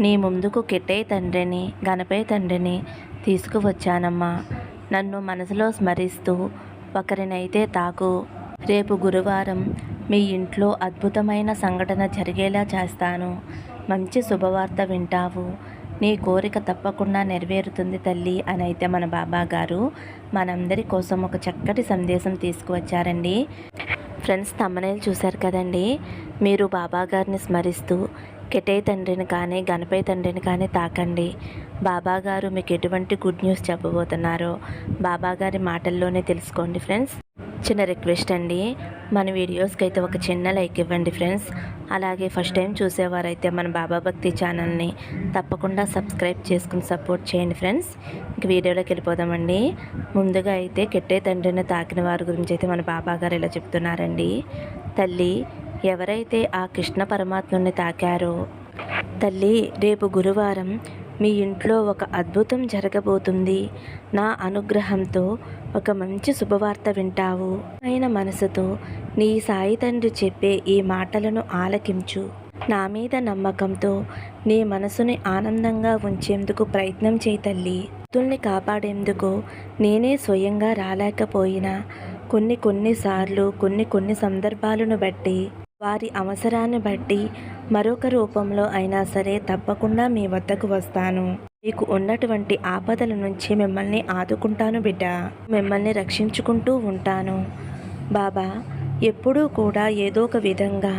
నీ ముందుకు కెట్టే తండ్రిని గణపే తండ్రిని తీసుకువచ్చానమ్మా. నన్ను మనసులో స్మరిస్తూ ఒకరినైతే తాకు. రేపు గురువారం మీ ఇంట్లో అద్భుతమైన సంఘటన జరిగేలా చేస్తాను. మంచి శుభవార్త వింటావు. నీ కోరిక తప్పకుండా నెరవేరుతుంది తల్లి అని అయితే మన బాబా గారు మనందరి కోసం ఒక చక్కటి సందేశం తీసుకువచ్చారండి. ఫ్రెండ్స్ తమ్మనేలు చూశారు కదండి? మీరు బాబా గారిని స్మరిస్తూ కెటే తండ్రిని కానీ గణపతి తండ్రిని కానీ తాకండి. బాబా గారు మీకు ఎటువంటి గుడ్ న్యూస్ చెప్పబోతున్నారో బాబాగారి మాటల్లోనే తెలుసుకోండి ఫ్రెండ్స్. చిన్న రిక్వెస్ట్ అండి. మన వీడియోస్కి అయితే ఒక చిన్న లైక్ ఇవ్వండి ఫ్రెండ్స్. అలాగే ఫస్ట్ టైం చూసేవారైతే మన బాబా భక్తి ఛానల్ని తప్పకుండా సబ్స్క్రైబ్ చేసుకుని సపోర్ట్ చేయండి ఫ్రెండ్స్. ఇంక వీడియోలోకి వెళ్ళిపోదామండి. ముందుగా అయితే కెట్టే తండ్రిని తాకిన వారి గురించి అయితే మన బాబా గారు ఇలా చెప్తున్నారండి. తల్లి ఎవరైతే ఆ కృష్ణ పరమాత్ముని తాకారో తల్లి రేపు గురువారం మీ ఇంట్లో ఒక అద్భుతం జరగబోతుంది. నా అనుగ్రహంతో ఒక మంచి శుభవార్త వింటావు. అయిన మనసుతో నీ సాయి తండ్రి చెప్పే ఈ మాటలను ఆలకించు. నా మీద నమ్మకంతో నీ మనసుని ఆనందంగా ఉంచేందుకు ప్రయత్నం చేయి తల్లి. భక్తుల్ని కాపాడేందుకు నేనే స్వయంగా రాలేకపోయినా కొన్ని కొన్నిసార్లు కొన్ని కొన్ని సందర్భాలను బట్టి వారి అవసరాన్ని బట్టి మరొక రూపంలో అయినా సరే తప్పకుండా మీ వద్దకు వస్తాను. మీకు ఉన్నటువంటి ఆపదల నుంచి మిమ్మల్ని ఆదుకుంటాను బిడ్డ. మిమ్మల్ని రక్షించుకుంటూ ఉంటాను. బాబా ఎప్పుడూ కూడా ఏదో ఒక విధంగా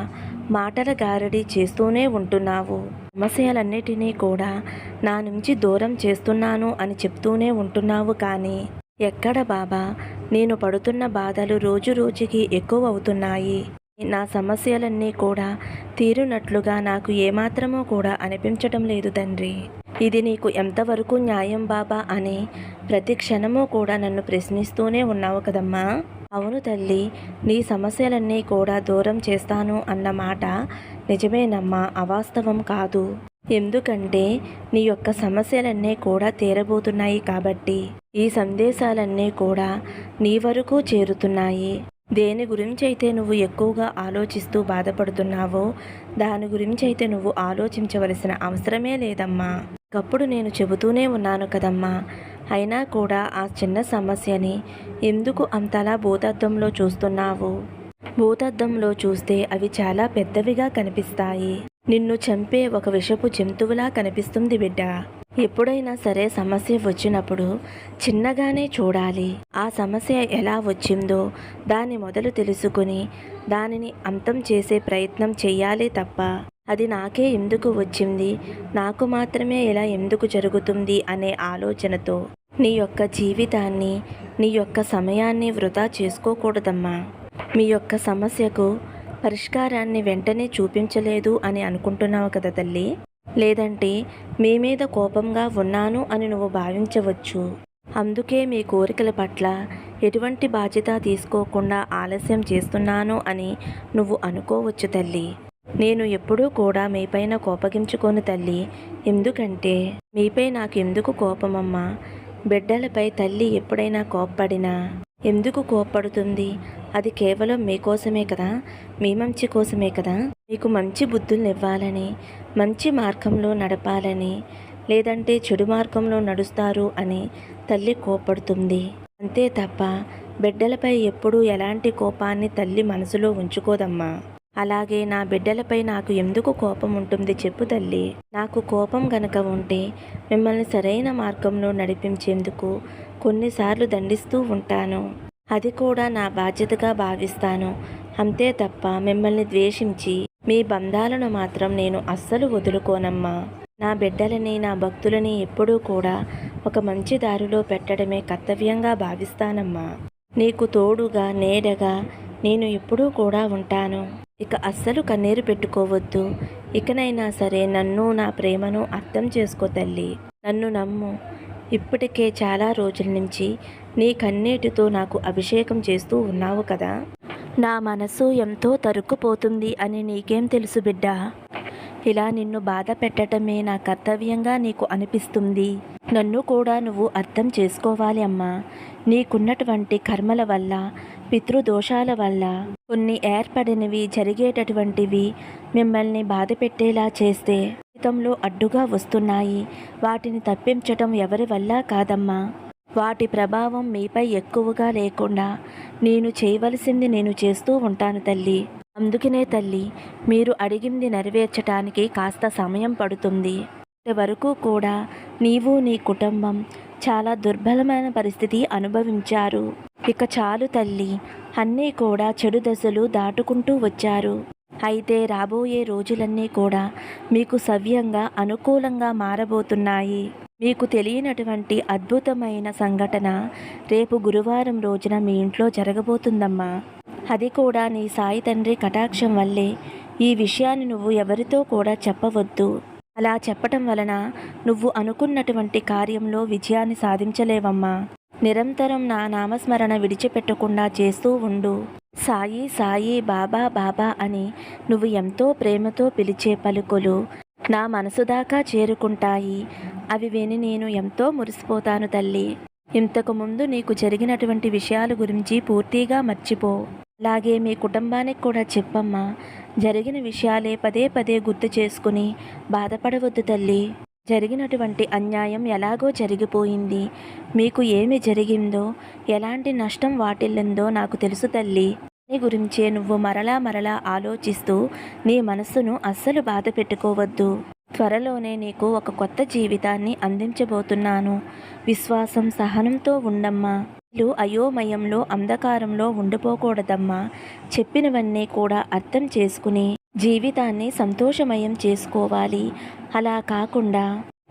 మాటల గారడీ చేస్తూనే ఉంటున్నావు. సమస్యలన్నిటినీ కూడా నా నుంచి దూరం చేస్తున్నాను అని చెప్తూనే ఉంటున్నావు కానీ ఎక్కడ బాబా? నేను పడుతున్న బాధలు రోజు రోజుకి ఎక్కువ అవుతున్నాయి. నా సమస్యలన్నీ కూడా తీరునట్లుగా నాకు ఏమాత్రమూ కూడా అనిపించటం లేదు తండ్రి. ఇది నీకు ఎంతవరకు న్యాయం బాబా అని ప్రతి క్షణము కూడా నన్ను ప్రశ్నిస్తూనే ఉన్నావు కదమ్మా. అవును తల్లి నీ సమస్యలన్నీ కూడా దూరం చేస్తాను అన్న మాట నిజమేనమ్మా అవాస్తవం కాదు. ఎందుకంటే నీ యొక్క సమస్యలన్నీ కూడా తీరబోతున్నాయి కాబట్టి ఈ సందేశాలన్నీ కూడా నీ వరకు చేరుతున్నాయి. దేని గురించి అయితే నువ్వు ఎక్కువగా ఆలోచిస్తూ బాధపడుతున్నావో దాని గురించి అయితే నువ్వు ఆలోచించవలసిన అవసరమే లేదమ్మా. ఒకప్పుడు నేను చెబుతూనే ఉన్నాను కదమ్మా. అయినా కూడా ఆ చిన్న సమస్యని ఎందుకు అంతలా భూతద్దంలో చూస్తున్నావు? భూతద్దంలో చూస్తే అవి చాలా పెద్దవిగా కనిపిస్తాయి. నిన్ను చంపే ఒక విషపు జంతువులా కనిపిస్తుంది బిడ్డ. ఎప్పుడైనా సరే సమస్య వచ్చినప్పుడు చిన్నగానే చూడాలి. ఆ సమస్య ఎలా వచ్చిందో దాని మొదలు తెలుసుకుని దానిని అంతం చేసే ప్రయత్నం చెయ్యాలి తప్ప అది నాకే ఎందుకు వచ్చింది? నాకు మాత్రమే ఇలా ఎందుకు జరుగుతుంది అనే ఆలోచనతో నీ యొక్క జీవితాన్ని నీ యొక్క సమయాన్ని వృధా చేసుకోకూడదమ్మా. మీ యొక్క సమస్యకు పరిష్కారాన్ని వెంటనే చూపించలేదు అని అనుకుంటున్నావు కదా తల్లి. లేదంటే మీ మీద కోపంగా ఉన్నాను అని నువ్వు భావించవచ్చు. అందుకే మీ కోరికల పట్ల ఎటువంటి బాధ్యత తీసుకోకుండా ఆలస్యం చేస్తున్నాను అని నువ్వు అనుకోవచ్చు తల్లి. నేను ఎప్పుడూ కూడా మీపైన కోపగించుకోను తల్లి. ఎందుకంటే మీపై నాకు ఎందుకు కోపమమ్మా? బిడ్డలపై తల్లి ఎప్పుడైనా కోప్పడినా? ఎందుకు కోప్పడుతుంది? అది కేవలం మీకోసమే కదా? మీ మంచి కోసమే కదా? మీకు మంచి బుద్ధుల్ని ఇవ్వాలని మంచి మార్గంలో నడపాలని లేదంటే చెడు మార్గంలో నడుస్తారు అని తల్లి కోపడుతుంది అంతే తప్ప బిడ్డలపై ఎప్పుడూ ఎలాంటి కోపాన్ని తల్లి మనసులో ఉంచుకోదమ్మా. అలాగే నా బిడ్డలపై నాకు ఎందుకు కోపం ఉంటుంది చెప్పు తల్లి. నాకు కోపం గనక ఉంటే మిమ్మల్ని సరైన మార్గంలో నడిపించేందుకు కొన్నిసార్లు దండిస్తూ ఉంటాను. అది కూడా నా బాధ్యతగా భావిస్తాను. అంతే తప్ప మిమ్మల్ని ద్వేషించి మీ బంధాలను మాత్రం నేను అస్సలు వదులుకోనమ్మా. నా బిడ్డలని నా భక్తులని ఎప్పుడూ కూడా ఒక మంచి దారిలో పెట్టడమే కర్తవ్యంగా భావిస్తానమ్మా. నీకు తోడుగా నేడగా నేను ఎప్పుడూ కూడా ఉంటాను. ఇక అస్సలు కన్నీరు పెట్టుకోవద్దు. ఇకనైనా సరే నన్ను నా ప్రేమను అర్థం చేసుకో తల్లి. నన్ను నమ్ము. ఇప్పటికే చాలా రోజుల నుంచి నీ కన్నీటితో నాకు అభిషేకం చేస్తూ ఉన్నావు కదా. నా మనసు ఎంతో తరుక్కుపోతుంది అని నీకేం తెలుసు బిడ్డ? ఇలా నిన్ను బాధ పెట్టడమే నా కర్తవ్యంగా నీకు అనిపిస్తుంది. నన్ను కూడా నువ్వు అర్థం చేసుకోవాలి అమ్మా. నీకున్నటువంటి కర్మల వల్ల పితృదోషాల వల్ల కొన్ని ఏర్పడినవి జరిగేటటువంటివి మిమ్మల్ని బాధ పెట్టేలా చేస్తే జీవితంలో అడ్డుగా వస్తున్నాయి. వాటిని తప్పించటం ఎవరి వల్ల కాదమ్మా. వాటి ప్రభావం మీపై ఎక్కువగా లేకుండా నేను చేయవలసింది నేను చేస్తూ ఉంటాను తల్లి. అందుకనే తల్లి మీరు అడిగింది నెరవేర్చటానికి కాస్త సమయం పడుతుంది. వరకు కూడా నీవు నీ కుటుంబం చాలా దుర్బలమైన పరిస్థితి అనుభవించారు. ఇక చాలు తల్లి అన్నీ కూడా చెడు దశలు దాటుకుంటూ వచ్చారు. అయితే రాబోయే రోజులన్నీ కూడా మీకు సవ్యంగా అనుకూలంగా మారబోతున్నాయి. మీకు తెలియనటువంటి అద్భుతమైన సంఘటన రేపు గురువారం రోజున మీ ఇంట్లో జరగబోతుందమ్మా. అది కూడా నీ సాయి తండ్రి కటాక్షం వల్లే. ఈ విషయాన్ని నువ్వు ఎవరితో కూడా చెప్పవద్దు. అలా చెప్పటం వలన నువ్వు అనుకున్నటువంటి కార్యంలో విజయాన్ని సాధించలేవమ్మా. నిరంతరం నా నామస్మరణ విడిచిపెట్టకుండా చేస్తూ ఉండు. సాయి సాయి బాబా బాబా అని నువ్వు ఎంతో ప్రేమతో పిలిచే పలుకులు. నా మనసు దాకా చేరుకుంటాయి. అవి విని నేను ఎంతో మురిసిపోతాను తల్లి. ఇంతకు ముందు నీకు జరిగినటువంటి విషయాల గురించి పూర్తిగా మర్చిపో. అలాగే మీ కుటుంబానికి కూడా చెప్పమ్మా. జరిగిన విషయాలే పదే పదే గుర్తు చేసుకుని బాధపడవద్దు తల్లి. జరిగినటువంటి అన్యాయం ఎలాగో జరిగిపోయింది. మీకు ఏమి జరిగిందో ఎలాంటి నష్టం వాటిల్లిందో నాకు తెలుసు తల్లి. నీ గురించే నువ్వు మరలా మరలా ఆలోచిస్తూ నీ మనస్సును అస్సలు బాధ పెట్టుకోవద్దు. త్వరలోనే నీకు ఒక కొత్త జీవితాన్ని అందించబోతున్నాను. విశ్వాసం సహనంతో ఉండమ్మా. ఇల్లు అయోమయంలో అంధకారంలో ఉండిపోకూడదమ్మా. చెప్పినవన్నీ కూడా అర్థం చేసుకుని జీవితాన్ని సంతోషమయం చేసుకోవాలి. అలా కాకుండా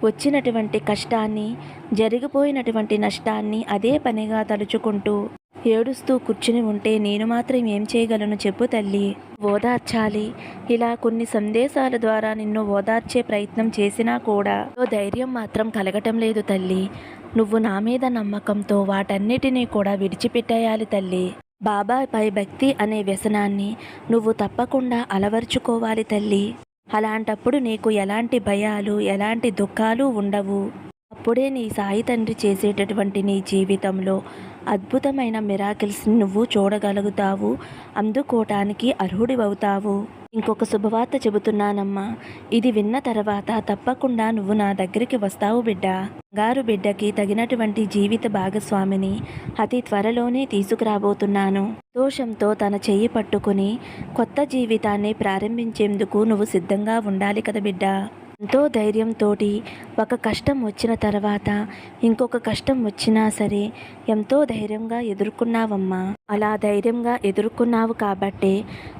వచ్చినటువంటి కష్టాన్ని జరిగిపోయినటువంటి నష్టాన్ని అదే పనిగా తలుచుకుంటూ ఏడుస్తూ కూర్చుని ఉంటే నేను మాత్రం ఏం చేయగలను చెప్పు తల్లి. ఓదార్చాలి. ఇలా కొన్ని సందేశాల ద్వారా నిన్ను ఓదార్చే ప్రయత్నం చేసినా కూడా ధైర్యం మాత్రం కలగటం లేదు తల్లి. నువ్వు నా మీద నమ్మకంతో వాటన్నిటినీ కూడా విడిచిపెట్టేయాలి తల్లి. బాబాపై భక్తి అనే వ్యసనాన్ని నువ్వు తప్పకుండా అలవర్చుకోవాలి తల్లి. అలాంటప్పుడు నీకు ఎలాంటి భయాలు ఎలాంటి దుఃఖాలు ఉండవు. అప్పుడే నీ సాయి తండ్రి చేసేటటువంటి నీ జీవితంలో అద్భుతమైన మిరాకిల్స్ నువ్వు చూడగలుగుతావు. అందుకోవటానికి అర్హుడివవుతావు. ఇంకొక శుభవార్త చెబుతున్నానమ్మా. ఇది విన్న తర్వాత తప్పకుండా నువ్వు నా దగ్గరికి వస్తావు బిడ్డ. గారు బిడ్డకి తగినటువంటి జీవిత భాగస్వామిని అతి త్వరలోనే తీసుకురాబోతున్నాను. దోషంతో తన చెయ్యి పట్టుకుని కొత్త జీవితాన్ని ప్రారంభించేందుకు నువ్వు సిద్ధంగా ఉండాలి కదా బిడ్డ. ఎంతో ధైర్యంతోటి ఒక కష్టం వచ్చిన తర్వాత ఇంకొక కష్టం వచ్చినా సరే ఎంతో ధైర్యంగా ఎదుర్కొన్నావమ్మా. అలా ధైర్యంగా ఎదుర్కొన్నావు కాబట్టే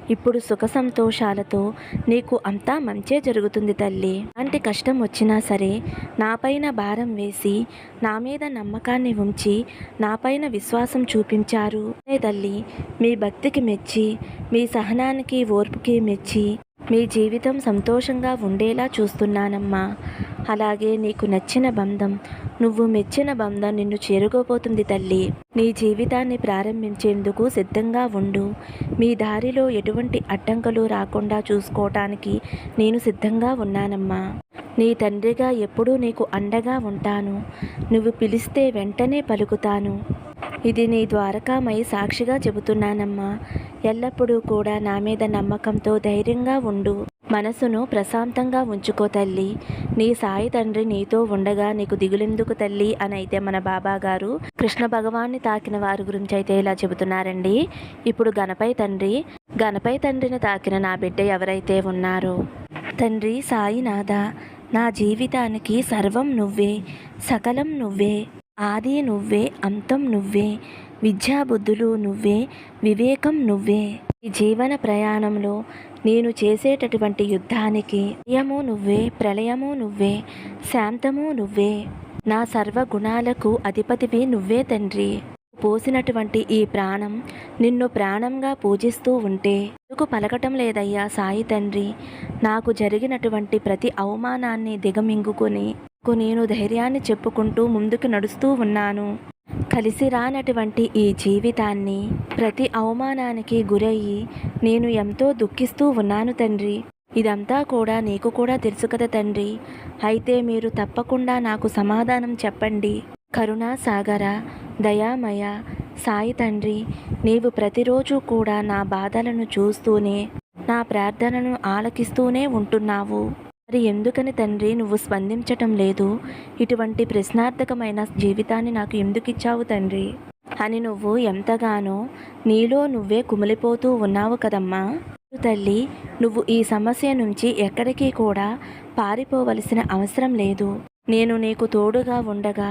ఇప్పుడు సుఖ సంతోషాలతో నీకు అంతా మంచే జరుగుతుంది తల్లి. అలాంటి కష్టం వచ్చినా సరే నాపైన భారం వేసి నా మీద నమ్మకాన్ని ఉంచి నాపైన విశ్వాసం చూపించారు. అనే తల్లి మీ భక్తికి మెచ్చి మీ సహనానికి ఓర్పుకి మెచ్చి మీ జీవితం సంతోషంగా ఉండేలా చూస్తున్నానమ్మా. అలాగే నీకు నచ్చిన బంధం నువ్వు మెచ్చిన బంధం నిన్ను చేరుకోబోతుంది తల్లి. నీ జీవితాన్ని ప్రారంభించేందుకు సిద్ధంగా ఉండు. మీ దారిలో ఎటువంటి అడ్డంకులు రాకుండా చూసుకోవటానికి నేను సిద్ధంగా ఉన్నానమ్మా. నీ తండ్రిగా ఎప్పుడూ నీకు అండగా ఉంటాను. నువ్వు పిలిస్తే వెంటనే పలుకుతాను. ఇది నీ ద్వారకామై సాక్షిగా చెబుతున్నానమ్మా. ఎల్లప్పుడూ కూడా నా మీద నమ్మకంతో ధైర్యంగా ఉండు. మనసును ప్రశాంతంగా ఉంచుకో తల్లి. నీ సాయి తండ్రి నీతో ఉండగా నీకు దిగులెందుకు తల్లి? అని అయితే మన బాబా గారు కృష్ణ భగవాన్ని తాకిన వారి గురించి అయితే ఇలా చెబుతున్నారండి. ఇప్పుడు గణపై తండ్రి గణపై తండ్రిని తాకిన నా బిడ్డ ఎవరైతే ఉన్నారో? తండ్రి సాయినాథ నా జీవితానికి సర్వం నువ్వే సకలం నువ్వే ఆది నువ్వే అంతం నువ్వే విద్యాబుద్ధులు నువ్వే వివేకం నువ్వే. ఈ జీవన ప్రయాణంలో నేను చేసేటటువంటి యుద్ధానికి జయము నువ్వే ప్రళయము నువ్వే శాంతము నువ్వే. నా సర్వ గుణాలకు అధిపతివి నువ్వే తండ్రి. పోసినటువంటి ఈ ప్రాణం నిన్ను ప్రాణంగా పూజిస్తూ ఉంటే ఎందుకు పలకటం లేదయ్యా సాయి తండ్రి? నాకు జరిగినటువంటి ప్రతి అవమానాన్ని దిగమింగుకొని నేను ధైర్యాన్ని చెప్పుకుంటూ ముందుకు నడుస్తూ ఉన్నాను. కలిసి రానటువంటి ఈ జీవితాన్ని ప్రతి అవమానానికి గురయ్యి నేను ఎంతో దుఃఖిస్తూ ఉన్నాను తండ్రి. ఇదంతా కూడా నీకు కూడా తెలుసు కదా తండ్రి. అయితే మీరు తప్పకుండా నాకు సమాధానం చెప్పండి. కరుణా సాగర దయామయ సాయి తండ్రి నీవు ప్రతిరోజు కూడా నా బాధలను చూస్తూనే నా ప్రార్థనను ఆలకిస్తూనే ఉంటున్నావు. మరి ఎందుకని తండ్రి నువ్వు స్పందించటం లేదు? ఇటువంటి ప్రశ్నార్థకమైన జీవితాన్ని నాకు ఎందుకు ఇచ్చావు తండ్రి? అని నువ్వు ఎంతగానో నీలో నువ్వే కుమిలిపోతూ ఉన్నావు కదమ్మా. తల్లి నువ్వు ఈ సమస్య నుంచి ఎక్కడికి కూడా పారిపోవలసిన అవసరం లేదు. నేను నీకు తోడుగా ఉండగా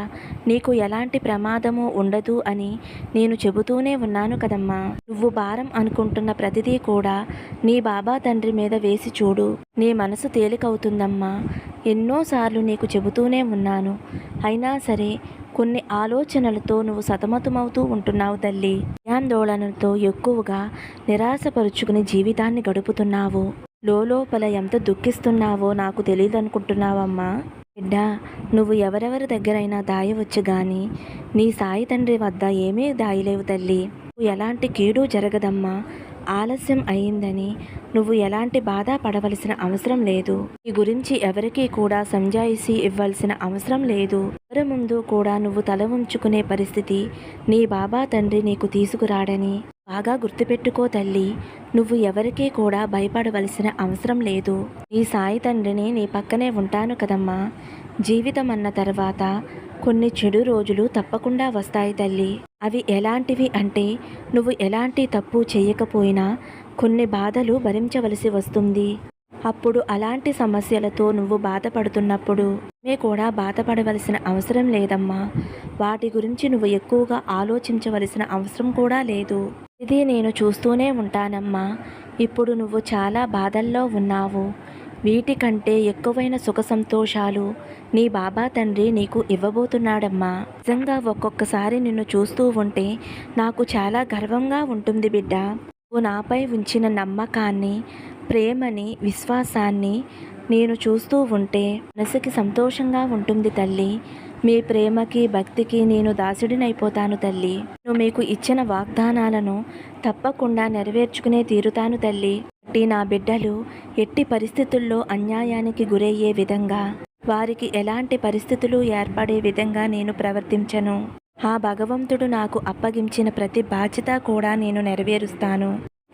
నీకు ఎలాంటి ప్రమాదము ఉండదు అని నేను చెబుతూనే ఉన్నాను కదమ్మా. నువ్వు భారం అనుకుంటున్న ప్రతిదీ కూడా నీ బాబా తండ్రి మీద వేసి చూడు. నీ మనసు తేలికవుతుందమ్మా. ఎన్నోసార్లు నీకు చెబుతూనే ఉన్నాను. అయినా సరే కొన్ని ఆలోచనలతో నువ్వు సతమతమవుతూ ఉంటున్నావు తల్లి. ఆందోళనలతో ఎక్కువగా నిరాశపరుచుకుని జీవితాన్ని గడుపుతున్నావు. లోపల ఎంత దుఃఖిస్తున్నావో నాకు తెలియదనుకుంటున్నావమ్మా బిడ్డా నువ్వు ఎవరెవరి దగ్గరైనా దాయవచ్చు గాని నీ సాయి తండ్రి వద్ద ఏమీ దాయలేవు తల్లి. నువ్వు ఎలాంటి కీడు జరగదమ్మా. ఆలస్యం అయిందని నువ్వు ఎలాంటి బాధ పడవలసిన అవసరం లేదు. ఈ గురించి ఎవరికీ కూడా సంజాయిషి ఇవ్వాల్సిన అవసరం లేదు. ఎవరి ముందు కూడా నువ్వు తల ఉంచుకునే పరిస్థితి నీ బాబా తండ్రి నీకు తీసుకురాడని బాగా గుర్తుపెట్టుకో తల్లి. నువ్వు ఎవరికీ కూడా భయపడవలసిన అవసరం లేదు. ఈ సాయి తండ్రిని నీ పక్కనే ఉంటాను కదమ్మా. జీవితం అన్న తర్వాత కొన్ని చెడు రోజులు తప్పకుండా వస్తాయి తల్లి. అవి ఎలాంటివి అంటే నువ్వు ఎలాంటి తప్పు చేయకపోయినా కొన్ని బాధలు భరించవలసి వస్తుంది. అప్పుడు అలాంటి సమస్యలతో నువ్వు బాధపడుతున్నప్పుడు మే కూడా బాధపడవలసిన అవసరం లేదమ్మా. వాటి గురించి నువ్వు ఎక్కువగా ఆలోచించవలసిన అవసరం కూడా లేదు. ఇది నేను చూస్తూనే ఉంటానమ్మా. ఇప్పుడు నువ్వు చాలా బాధల్లో ఉన్నావు. వీటికంటే ఎక్కువైన సుఖ సంతోషాలు నీ బాబా తండ్రి నీకు ఇవ్వబోతున్నాడమ్మా. నిజంగా ఒక్కొక్కసారి నిన్ను చూస్తూ ఉంటే నాకు చాలా గర్వంగా ఉంటుంది బిడ్డ. నువ్వు నాపై ఉంచిన నమ్మకాన్ని ప్రేమని విశ్వాసాన్ని నేను చూస్తూ ఉంటే మనసుకి సంతోషంగా ఉంటుంది తల్లి. మీ ప్రేమకి భక్తికి నేను దాసుడినైపోతాను తల్లి. నేను మీకు ఇచ్చిన వాగ్దానాలను తప్పకుండా నెరవేర్చుకునే తీరుతాను తల్లి. కాబట్టి నా బిడ్డలు ఎట్టి పరిస్థితుల్లో అన్యాయానికి గురయ్యే విధంగా వారికి ఎలాంటి పరిస్థితులు ఏర్పడే విధంగా నేను ప్రవర్తించను. ఆ భగవంతుడు నాకు అప్పగించిన ప్రతి బాధ్యత కూడా నేను నెరవేరుస్తాను.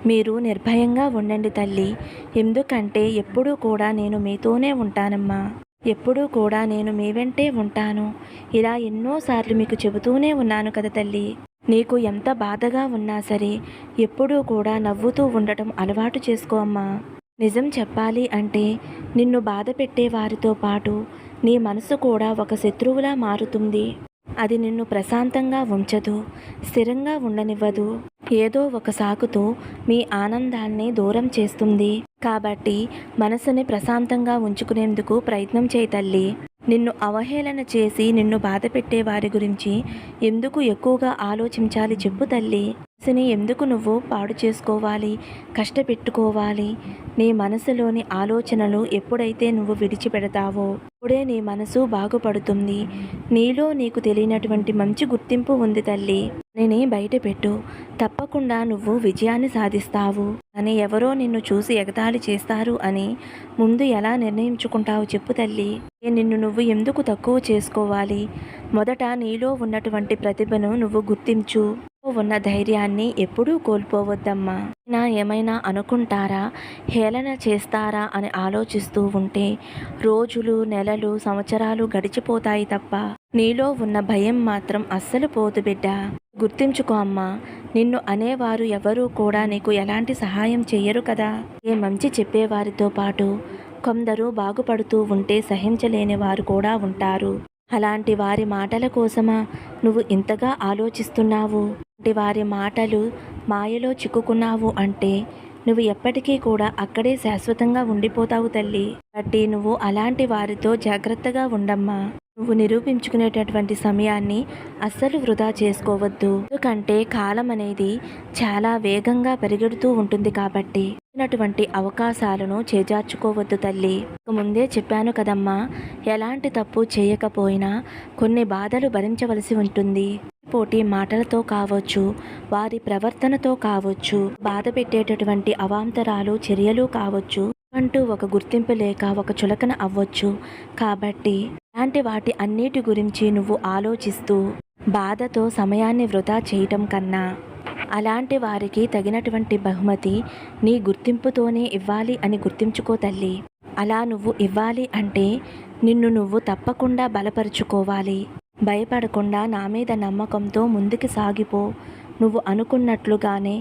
మీరు నిర్భయంగా ఉండండి తల్లి. ఎందుకంటే ఎప్పుడూ కూడా నేను మీతోనే ఉంటానమ్మా. ఎప్పుడూ కూడా నేను మీ వెంటే ఉంటాను. ఇలా ఎన్నోసార్లు మీకు చెబుతూనే ఉన్నాను కదా తల్లి. నీకు ఎంత బాధగా ఉన్నా సరే ఎప్పుడూ కూడా నవ్వుతూ ఉండటం అలవాటు చేసుకో అమ్మా. నిజం చెప్పాలి అంటే నిన్ను బాధ పెట్టే వారితో పాటు నీ మనసు కూడా ఒక శత్రువులా మారుతుంది. అది నిన్ను ప్రశాంతంగా ఉంచదు స్థిరంగా ఉండనివ్వదు. ఏదో ఒక సాకుతో మీ ఆనందాన్ని దూరం చేస్తుంది. కాబట్టి మనసుని ప్రశాంతంగా ఉంచుకునేందుకు ప్రయత్నం చేయి తల్లి. నిన్ను అవహేళన చేసి నిన్ను బాధ పెట్టే వారి గురించి ఎందుకు ఎక్కువగా ఆలోచించాలి చెప్పు తల్లి. మనసుని ఎందుకు నువ్వు పాడు చేసుకోవాలి కష్టపెట్టుకోవాలి? నీ మనసులోని ఆలోచనలు ఎప్పుడైతే నువ్వు విడిచిపెడతావో అప్పుడే నీ మనసు బాగుపడుతుంది. నీలో నీకు తెలియనటువంటి మంచి గుర్తింపు ఉంది తల్లి. నేనే బయట పెట్టు తప్పకుండా నువ్వు విజయాన్ని సాధిస్తావు. అని ఎవరో నిన్ను చూసి ఎగతాళి చేస్తారు అని ముందు ఎలా నిర్ణయించుకుంటావు చెప్పు తల్లి. నిన్ను నువ్వు ఎందుకు తక్కువ చేసుకోవాలి? మొదట నీలో ఉన్నటువంటి ప్రతిభను నువ్వు గుర్తించు. ఉన్న ధైర్యాన్ని ఎప్పుడూ కోల్పోవద్దమ్మా. నా ఏమైనా అనుకుంటారా? హేళన చేస్తారా? అని ఆలోచిస్తూ ఉంటే రోజులు నెలలు సంవత్సరాలు గడిచిపోతాయి తప్ప నీలో ఉన్న భయం మాత్రం అస్సలు పోదు బిడ్డ. గుర్తించుకో అమ్మా నిన్ను అనేవారు ఎవరూ కూడా నీకు ఎలాంటి సహాయం చెయ్యరు కదా. ఏ మంచి చెప్పేవారితో పాటు కొందరు బాగుపడుతూ ఉంటే సహించలేని వారు కూడా ఉంటారు. అలాంటి వారి మాటల కోసమా నువ్వు ఇంతగా ఆలోచిస్తున్నావు? వారి మాటలు మాయలో చిక్కుకున్నావు అంటే నువ్వు ఎప్పటికీ కూడా అక్కడే శాశ్వతంగా ఉండిపోతావు తల్లి. బట్టి నువ్వు అలాంటి వారితో జాగ్రత్తగా ఉండమ్మా. నువ్వు నిరూపించుకునేటటువంటి సమయాన్ని అస్సలు వృధా చేసుకోవద్దు. ఎందుకంటే కాలం అనేది చాలా వేగంగా పరిగెడుతూ ఉంటుంది కాబట్టి ఇచ్చినటువంటి అవకాశాలను చేజార్చుకోవద్దు తల్లి. ముందే చెప్పాను కదమ్మా ఎలాంటి తప్పు చేయకపోయినా కొన్ని బాధలు భరించవలసి ఉంటుంది. పోటీ మాటలతో కావచ్చు వారి ప్రవర్తనతో కావచ్చు బాధ పెట్టేటటువంటి అవాంతరాలు చర్యలు కావచ్చు అంటూ ఒక గుర్తింపు లేక ఒక చులకన అవ్వచ్చు. కాబట్టి అలాంటి వాటి అన్నిటి గురించి నువ్వు ఆలోచిస్తూ బాధతో సమయాన్ని వృధా చేయటం కన్నా అలాంటి వారికి తగినటువంటి బహుమతి నీ గుర్తింపుతోనే ఇవ్వాలి అని గుర్తించుకో తల్లి. అలా నువ్వు ఇవ్వాలి అంటే నిన్ను నువ్వు తప్పకుండా బలపరుచుకోవాలి. భయపడకుండా నా మీద నమ్మకంతో ముందుకు సాగిపో. నువ్వు అనుకున్నట్లుగానే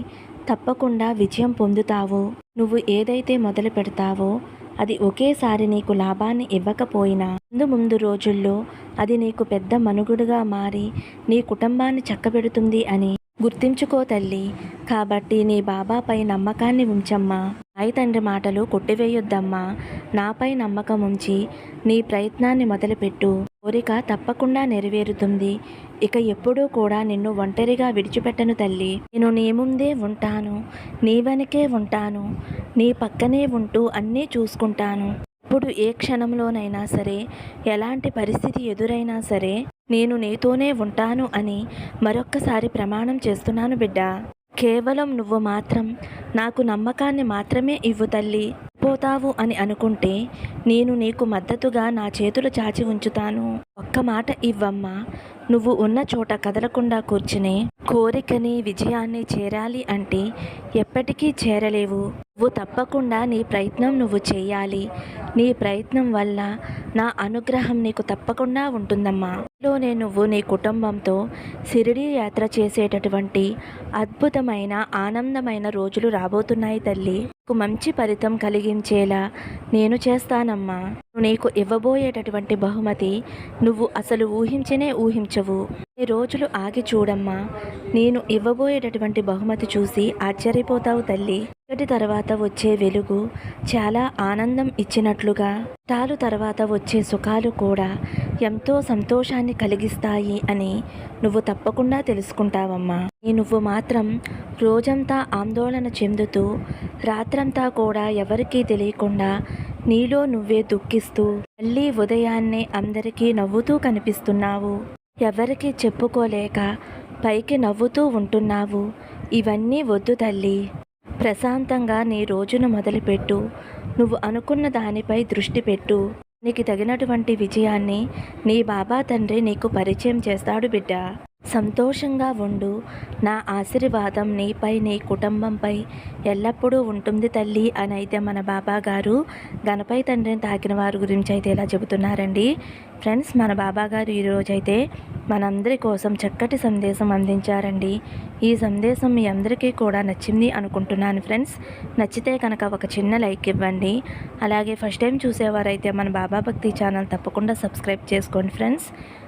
తప్పకుండా విజయం పొందుతావు. నువ్వు ఏదైతే మొదలు పెడతావో అది ఒకేసారి నీకు లాభాన్ని ఇవ్వకపోయినా ముందు ముందు రోజుల్లో అది నీకు పెద్ద మనుగుడుగా మారి నీ కుటుంబాన్ని చక్కబెడుతుంది అని గుర్తించుకో తల్లి. కాబట్టి నీ బాబాపై నమ్మకాన్ని ఉంచమ్మా. సాయి తండ్రి మాటలు కొట్టివేయొద్దమ్మా. నాపై నమ్మకం ఉంచి నీ ప్రయత్నాన్ని మొదలుపెట్టు. కోరిక తప్పకుండా నెరవేరుతుంది. ఇక ఎప్పుడూ కూడా నిన్ను ఒంటరిగా విడిచిపెట్టను తల్లి. నేను నీ ముందే ఉంటాను. నీ వెనకే ఉంటాను. నీ పక్కనే ఉంటూ అన్నీ చూసుకుంటాను. ఇప్పుడు ఏ క్షణంలోనైనా సరే ఎలాంటి పరిస్థితి ఎదురైనా సరే నేను నీతోనే ఉంటాను అని మరొక్కసారి ప్రమాణం చేస్తున్నాను బిడ్డ. కేవలం నువ్వు మాత్రం నాకు నమ్మకాన్ని మాత్రమే ఇవ్వు తల్లి. పోతావు అని అనుకుంటే నేను నీకు మద్దతుగా నా చేతులు చాచి ఉంచుతాను. ఒక్క మాట ఇవ్వమ్మా. నువ్వు ఉన్న చోట కదలకుండా కూర్చుని కోరికని విజయాన్ని చేరాలి అంటే ఎప్పటికీ చేరలేవు. నువ్వు తప్పకుండా నీ ప్రయత్నం నువ్వు చేయాలి. నీ ప్రయత్నం వల్ల నా అనుగ్రహం నీకు తప్పకుండా ఉంటుందమ్మా. లోనే నువ్వు నీ కుటుంబంతో సిరిడి యాత్ర చేసేటటువంటి అద్భుతమైన ఆనందమైన రోజులు రాబోతున్నాయి తల్లి. నీకు మంచి ఫలితం కలిగించేలా నేను చేస్తానమ్మా. నీకు ఇవ్వబోయేటటువంటి బహుమతి నువ్వు అసలు ఊహించనే ఊహించవు. ఈ రోజులు ఆగి చూడమ్మా. నేను ఇవ్వబోయేటటువంటి బహుమతి చూసి ఆశ్చర్యపోతావు తల్లి. ఒకటి తర్వాత వచ్చే వెలుగు చాలా ఆనందం ఇచ్చినట్లుగా తాలు తర్వాత వచ్చే సుఖాలు కూడా ఎంతో సంతోషాన్ని కలిగిస్తాయి అని నువ్వు తప్పకుండా తెలుసుకుంటావమ్మా. నీ నువ్వు మాత్రం రోజంతా ఆందోళన చెందుతూ రాత్రంతా కూడా ఎవరికీ తెలియకుండా నీలో నువ్వే దుఃఖిస్తూ మళ్ళీ ఉదయాన్నే అందరికీ నవ్వుతూ కనిపిస్తున్నావు. ఎవరికీ చెప్పుకోలేక పైకి నవ్వుతూ ఉంటున్నావు. ఇవన్నీ వద్దు తల్లి. ప్రశాంతంగా నీ రోజును మొదలుపెట్టు. నువ్వు అనుకున్న దానిపై దృష్టి పెట్టు. నీకు తగినటువంటి విజయాన్ని నీ బాబా తండ్రి నీకు పరిచయం చేస్తాడు బిడ్డ. సంతోషంగా ఉండు. నా ఆశీర్వాదం నీపై నీ కుటుంబంపై ఎల్లప్పుడూ ఉంటుంది తల్లి అని అయితే మన బాబా గారు గణపై తండ్రిని తాకిన వారి గురించి అయితే ఇలా చెబుతున్నారండి. ఫ్రెండ్స్ మన బాబా గారు ఈరోజైతే మనందరి కోసం చక్కటి సందేశం అందించారండి. ఈ సందేశం మీ అందరికీ కూడా నచ్చింది అనుకుంటున్నాను ఫ్రెండ్స్. నచ్చితే కనుక ఒక చిన్న లైక్ ఇవ్వండి. అలాగే ఫస్ట్ టైం చూసేవారైతే మన బాబా భక్తి ఛానల్ తప్పకుండా సబ్స్క్రైబ్ చేసుకోండి ఫ్రెండ్స్.